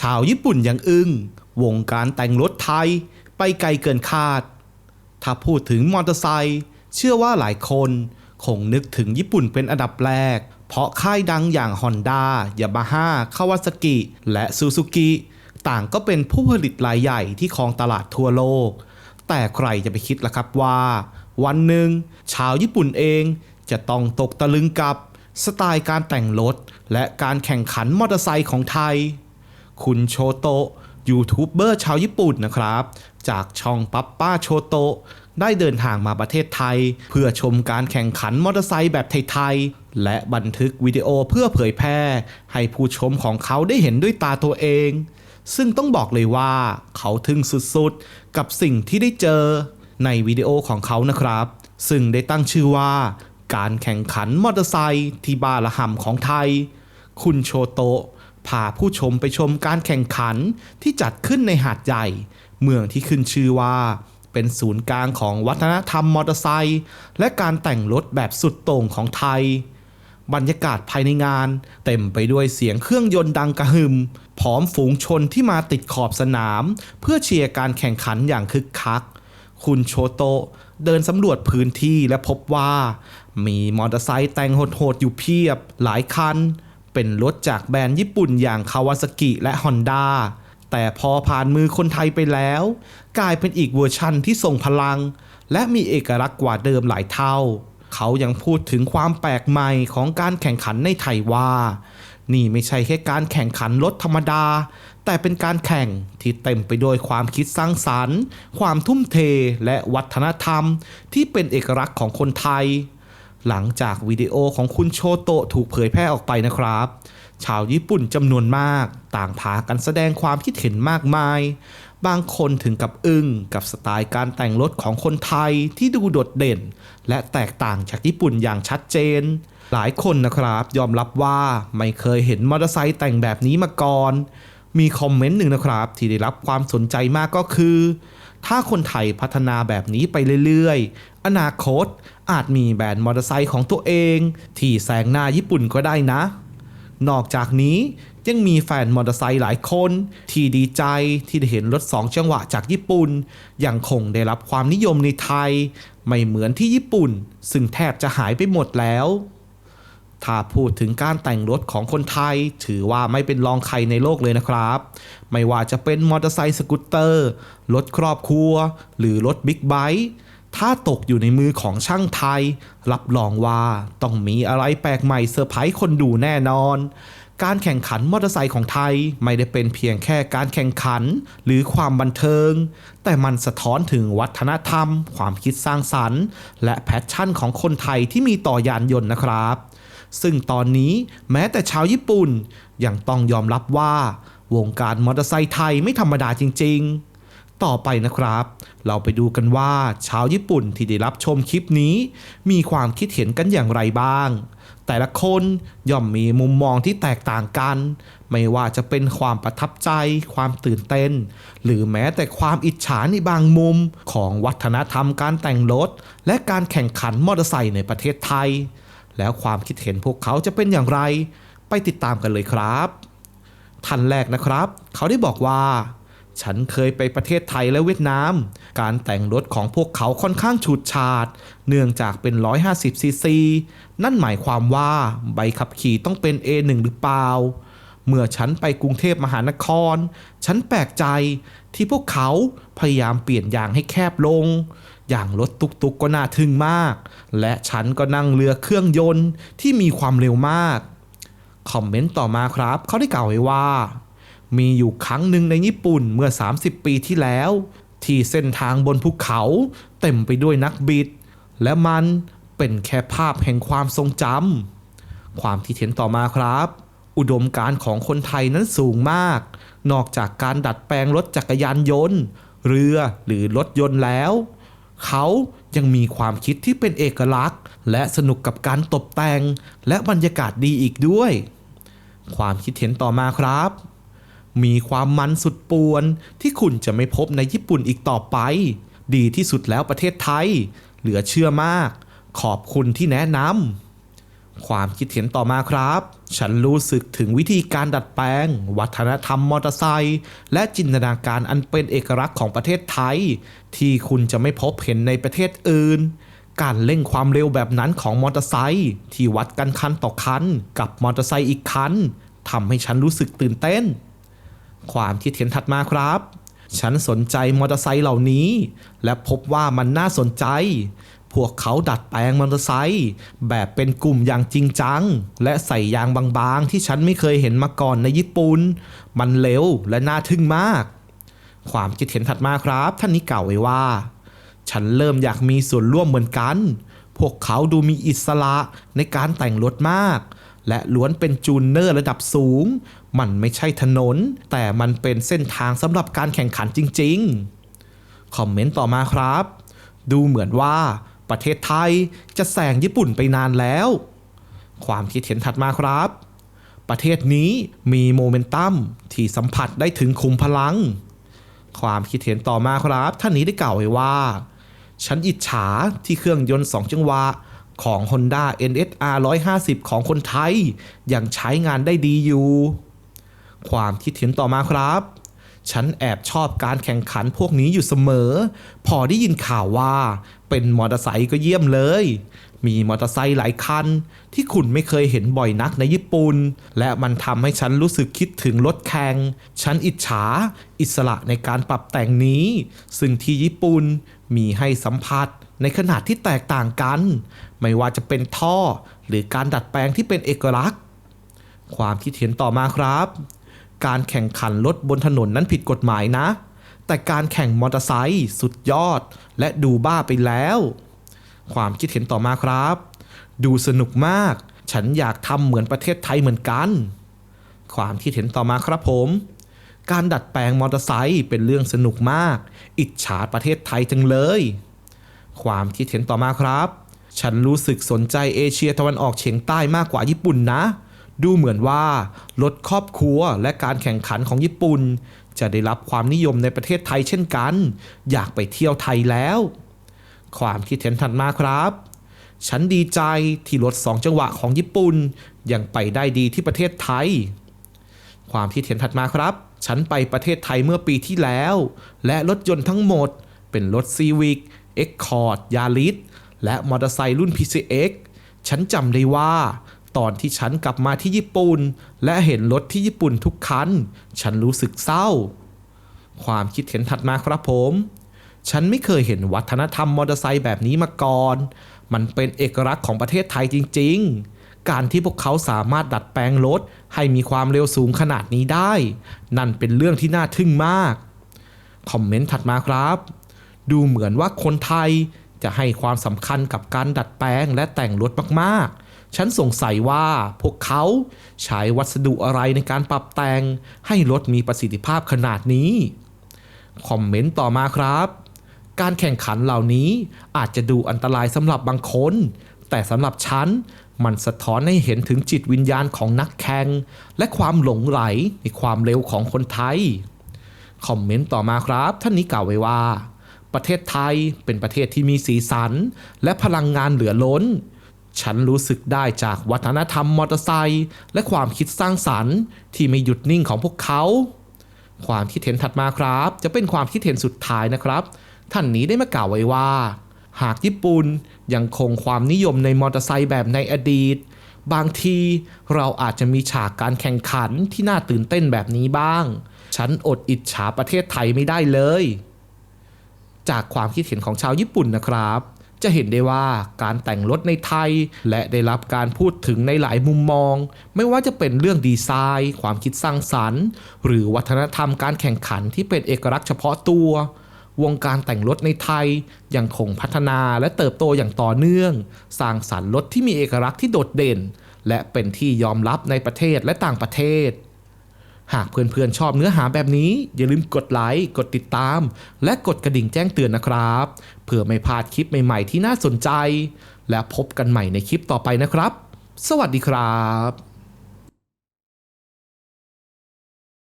ชาวญี่ปุ่นยังอึง้ง วงการแต่งรถไทยไปไกลเกินคาด ถ้าพูดถึงมอเตอร์ไซค์เชื่อว่าหลายคน คงนึกถึงญี่ปุ่นเป็นอันดับแรก เพราะค่ายดังอย่าง Honda y a m a h a Kawasaki และ Suzuki ต่างก็เป็นผู้ผลิตรายใหญ่ที่ครองตลาดทั่วโลก แต่ใครจะไปคิดล่ะครับว่า วันหนึ่ง ชาวญี่ปุ่นเองจะต้องตกตะลึงกับ สไตล์การแต่งรถและการแข่งขันมอเตอร์ไซค์ของไทย คุณโชโตะยูทูบเบอร์ชาวญี่ปุ่นนะครับ จากช่องปั๊บป้าโชโตะได้เดินทางมาประเทศไทย เพื่อชมการแข่งขันมอเตอร์ไซค์แบบไทยๆ และบันทึกวิดีโอเพื่อเผยแพร่ ให้ผู้ชมของเขาได้เห็นด้วยตาตัวเอง ซึ่งต้องบอกเลยว่าเขาทึ่งสุดๆ กับสิ่งที่ได้เจอในวิดีโอของเขานะครับ ซึ่งได้ตั้งชื่อว่า การแข่งขันมอเตอร์ไซค์ที่บาละหำของไทย คุณโชโตะ พาผู้ชมไปชมการแข่งขันที่จัดขึ้นในหาดใหญ่ เมืองที่ขึ้นชื่อว่า เป็นศูนย์กลางของวัฒนธรรมมอเตอร์ไซค์และการแต่งรถแบบสุดโต่งของไทย บรรยากาศภายในงาน เต็มไปด้วยเสียงเครื่องยนต์ดังกระหึ่มพร้อมฝูงชนที่มาติดขอบสนาม เพื่อเชียร์การแข่งขันอย่างคึกคัก คุณโชโตเดินสำรวจพื้นที่และพบว่า มีมอเตอร์ไซค์แต่งโหดๆอยู่เพียบหลายคัน เป็นรถจากแบรนด์ญี่ปุ่นอย่างคาวาซากิและฮอนด้าแต่พอผ่านมือคนไทยไปแล้ว กลายเป็นอีกเวอร์ชั่นที่ทรงพลัง และมีเอกลักษณ์กว่าเดิมหลายเท่า เขายังพูดถึงความแปลกใหม่ของการแข่งขันในไทยว่า นี่ไม่ใช่แค่การแข่งขันรถธรรมดา แต่เป็นการแข่งที่เต็มไปด้วยความคิดสร้างสรรค์ ความทุ่มเทและวัฒนธรรม ที่เป็นเอกลักษณ์ของคนไทย หลังจากวิดีโอของคุณโชโตะถูกเผยแพร่ออกไปนะครับ ชาวญี่ปุ่นจำนวนมาก ต่างพากันแสดงความคิดเห็นมากมาย บางคนถึงกับอึ้งกับสไตล์การแต่งรถของคนไทยที่ดูโดดเด่น และแตกต่างจากญี่ปุ่นอย่างชัดเจน หลายคนนะครับ ยอมรับว่าไม่เคยเห็นมอเตอร์ไซค์แต่งแบบนี้มาก่อน มีคอมเมนต์หนึ่งนะครับ ที่ได้รับความสนใจมากก็คือถ้าคนไทยพัฒนาแบบนี้ไปเรื่อย อนาคต อาจมีแบรนด์มอเตอร์ไซค์ของตัวเอง ที่แซงหน้าญี่ปุ่นก็ได้นะ นอกจากนี้ยังมีแฟนมอเตอร์ไซค์หลายคน ที่ดีใจที่ได้เห็นรถสองจังหวะจากญี่ปุ่น ยังคงได้รับความนิยมในไทย ไม่เหมือนที่ญี่ปุ่น ซึ่งแทบจะหายไปหมดแล้ว ถ้าพูดถึงการแต่งรถของคนไทย ถือว่าไม่เป็นรองใครในโลกเลยนะครับ ไม่ว่าจะเป็นมอเตอร์ไซค์สกูตเตอร์ รถครอบครัว หรือรถบิ๊กไบค์ ถ้าตกอยู่ในมือของช่างไทย รับรองว่าต้องมีอะไรแปลกใหม่เซอร์ไพรส์คนดูแน่นอน การแข่งขันมอเตอร์ไซค์ของไทยไม่ได้เป็นเพียงแค่การแข่งขันหรือความบันเทิง แต่มันสะท้อนถึงวัฒนธรรม ความคิดสร้างสรรค์ และแพชชั่นของคนไทยที่มีต่อยานยนต์นะครับ ซึ่งตอนนี้แม้แต่ชาวญี่ปุ่นยังต้องยอมรับว่า วงการมอเตอร์ไซค์ไทยไม่ธรรมดาจริง ๆ ต่อไปนะครับ เราไปดูกันว่าชาวญี่ปุ่นที่ได้รับชมคลิปนี้ มีความคิดเห็นกันอย่างไรบ้าง แต่ละคนย่อมมีมุมมองที่แตกต่างกัน ไม่ว่าจะเป็นความประทับใจ ความตื่นเต้น หรือแม้แต่ความอิจฉาในบางมุมของวัฒนธรรมการแต่งรถ และการแข่งขันมอเตอร์ไซค์ในประเทศไทย แล้วความคิดเห็นพวกเขาจะเป็นอย่างไร ไปติดตามกันเลยครับท่านแรกนะครับ เขาได้บอกว่า ฉันเคยไปประเทศไทยและเวียดนาม การแต่งรถของพวกเขาค่อนข้างฉูดฉาด เนื่องจากเป็น 150ซีซี นั่นหมายความว่าใบขับขี่ต้องเป็น A1 หรือเปล่า เมื่อฉันไปกรุงเทพมหานคร ฉันแปลกใจที่พวกเขาพยายามเปลี่ยนยางให้แคบลง อย่างรถตุกๆกก็น่าทึ่งมาก และฉันก็นั่งเรือเครื่องยนต์ที่มีความเร็วมาก คอมเมนต์ต่อมาครับ เขาได้กล่าวไว้ว่า มีอยู่ครั้งหนึ่งในญี่ปุ่นเมื่อ 30 ปีที่แล้ว ที่เส้นทางบนภูเขาเต็มไปด้วยนักบิด และมันเป็นแค่ภาพแห่งความทรงจำความที่เห็นต่อมาครับ อุดมการของคนไทยนั้นสูงมาก นอกจากการดัดแปลงรถจักรยานยนต์ เรือหรือรถยนต์แล้ว เขายังมีความคิดที่เป็นเอกลักษณ์ และสนุกกับการตกแต่งและบรรยากาศดีอีกด้วย ความคิดเห็นต่อมาครับ มีความมันสุดป่วน ที่คุณจะไม่พบในญี่ปุ่นอีกต่อไป ดีที่สุดแล้วประเทศไทย เหลือเชื่อมาก ขอบคุณที่แนะนำความคิดเห็นต่อมาครับ ฉันรู้สึกถึงวิธีการดัดแปลง วัฒนธรรมมอเตอร์ไซค์และจินตนาการอันเป็นเอกลักษณ์ของประเทศไทย ที่คุณจะไม่พบเห็นในประเทศอื่นการเร่งความเร็วแบบนั้นของมอเตอร์ไซค์ที่วัดกันคันต่อคัน กับมอเตอร์ไซค์อีกคันทำให้ฉันรู้สึกตื่นเต้น ความคิดเห็นถัดมาครับ ฉันสนใจมอเตอร์ไซค์เหล่านี้ และพบว่ามันน่าสนใจ พวกเขาดัดแปลงมอเตอร์ไซค์แบบเป็นกลุ่มอย่างจริงจัง และใส่ยางบางๆ ที่ฉันไม่เคยเห็นมาก่อนในญี่ปุ่น มันเร็วและน่าทึ่งมาก ความคิดเห็นถัดมาครับ ท่านนี้กล่าวไว้ว่า ฉันเริ่มอยากมีส่วนร่วมเหมือนกัน พวกเขาดูมีอิสระในการแต่งรถมากและล้วนเป็นจูนเนอร์ระดับสูงมันไม่ใช่ถนน แต่มันเป็นเส้นทางสำหรับการแข่งขันจริงๆ คอมเมนต์ต่อมาครับ ดูเหมือนว่าประเทศไทยจะแซงญี่ปุ่นไปนานแล้ว ความคิดเห็นถัดมาครับ ประเทศนี้มีโมเมนตัมที่สัมผัสได้ถึงคุมพลัง ความคิดเห็นต่อมาครับ ท่านนี้ได้กล่าวไว้ว่า ฉันอิจฉาที่เครื่องยนต์ 2 จังหวะของ Honda NSR 150 ของคนไทย ยังใช้งานได้ดีอยู่ ความคิดเห็นต่อมาครับ ฉันแอบชอบการแข่งขันพวกนี้อยู่เสมอ พอได้ยินข่าวว่า เป็นมอเตอร์ไซค์ก็เยี่ยมเลย มีมอเตอร์ไซค์หลายคัน ที่คุณไม่เคยเห็นบ่อยนักในญี่ปุ่น และมันทำให้ฉันรู้สึกคิดถึงรถแข่ง ฉันอิจฉา อิสระในการปรับแต่งนี้ ซึ่งที่ญี่ปุ่นมีให้สัมผัสในขนาดที่แตกต่างกัน ไม่ว่าจะเป็นท่อหรือการดัดแปลงที่เป็นเอกลักษณ์ ความคิดเห็นต่อมาครับ การแข่งขันรถบนถนนนั้นผิดกฎหมายนะ แต่การแข่งมอเตอร์ไซค์สุดยอดและดูบ้าไปแล้ว ความคิดเห็นต่อมาครับ ดูสนุกมาก ฉันอยากทำเหมือนประเทศไทยเหมือนกัน ความคิดเห็นต่อมาครับผมการดัดแปลงมอเตอร์ไซค์เป็นเรื่องสนุกมาก อิจฉาประเทศไทยจังเลย ความคิดเห็นต่อมาครับ ฉันรู้สึกสนใจเอเชียตะวันออกเฉียงใต้มากกว่าญี่ปุ่นนะ ดูเหมือนว่ารถครอบครัวและการแข่งขันของญี่ปุ่น จะได้รับความนิยมในประเทศไทยเช่นกัน อยากไปเที่ยวไทยแล้ว ความคิดเห็นถัดมาครับ ฉันดีใจที่รถสองจังหวะของญี่ปุ่น ยังไปได้ดีที่ประเทศไทย ความคิดเห็นถัดมาครับ ฉันไปประเทศไทยเมื่อปีที่แล้ว และรถยนต์ทั้งหมด เป็นรถ Civic Accord Yaris และมอเตอร์ไซค์รุ่น PCX ฉันจำได้ว่า ตอนที่ฉันกลับมาที่ญี่ปุ่น และเห็นรถที่ญี่ปุ่นทุกคัน ฉันรู้สึกเศร้า ความคิดเห็นถัดมาครับผม ฉันไม่เคยเห็นวัฒนธรรมมอเตอร์ไซค์แบบนี้มาก่อน มันเป็นเอกลักษณ์ของประเทศไทยจริง ๆ การที่พวกเขาสามารถดัดแปลงรถให้มีความเร็วสูงขนาดนี้ได้ นั่นเป็นเรื่องที่น่าทึ่งมาก คอมเมนต์ถัดมาครับ ดูเหมือนว่าคนไทยจะให้ความสำคัญกับการดัดแปลงและแต่งรถมากๆ ฉันสงสัยว่าพวกเขาใช้วัสดุอะไรในการปรับแต่ง ให้รถมีประสิทธิภาพขนาดนี้ คอมเมนต์ต่อมาครับ การแข่งขันเหล่านี้อาจจะดูอันตรายสำหรับบางคน แต่สำหรับฉันมันสะท้อนให้เห็นถึงจิตวิญญาณของนักแข่งและความหลงไหลในความเร็วของคนไทย คอมเมนต์ต่อมาครับ ท่านนี้กล่าวไว้ว่า ประเทศไทยเป็นประเทศที่มีสีสัน และพลังงานเหลือล้น ฉันรู้สึกได้จากวัฒนธรรมมอเตอร์ไซค์และความคิดสร้างสรรค์ที่ไม่หยุดนิ่งของพวกเขา ความคิดเห็นถัดมาครับ จะเป็นความคิดเห็นสุดท้ายนะครับ ท่านนี้ได้มากล่าวไว้ว่า หากญี่ปุ่นยังคงความนิยมในมอเตอร์ไซค์แบบในอดีต บางทีเราอาจจะมีฉากการแข่งขันที่น่าตื่นเต้นแบบนี้บ้าง ฉันอดอิจฉาประเทศไทยไม่ได้เลย จากความคิดเห็นของชาวญี่ปุ่นนะครับ จะเห็นได้ว่าการแต่งรถในไทย และได้รับการพูดถึงในหลายมุมมอง ไม่ว่าจะเป็นเรื่องดีไซน์ ความคิดสร้างสรรค์ หรือวัฒนธรรมการแข่งขันที่เป็นเอกลักษณ์เฉพาะตัว วงการแต่งรถในไทย ยังคงพัฒนาและเติบโตอย่างต่อเนื่อง สร้างสรรค์รถที่มีเอกลักษณ์ที่โดดเด่น และเป็นที่ยอมรับในประเทศและต่างประเทศ หากเพื่อนๆชอบเนื้อหาแบบนี้ อย่าลืมกดไลค์กดติดตาม และกดกระดิ่งแจ้งเตือนนะครับ เพื่อไม่พลาดคลิปใหม่ๆที่น่าสนใจ และพบกันใหม่ในคลิปต่อไปนะครับ สวัสดีครับ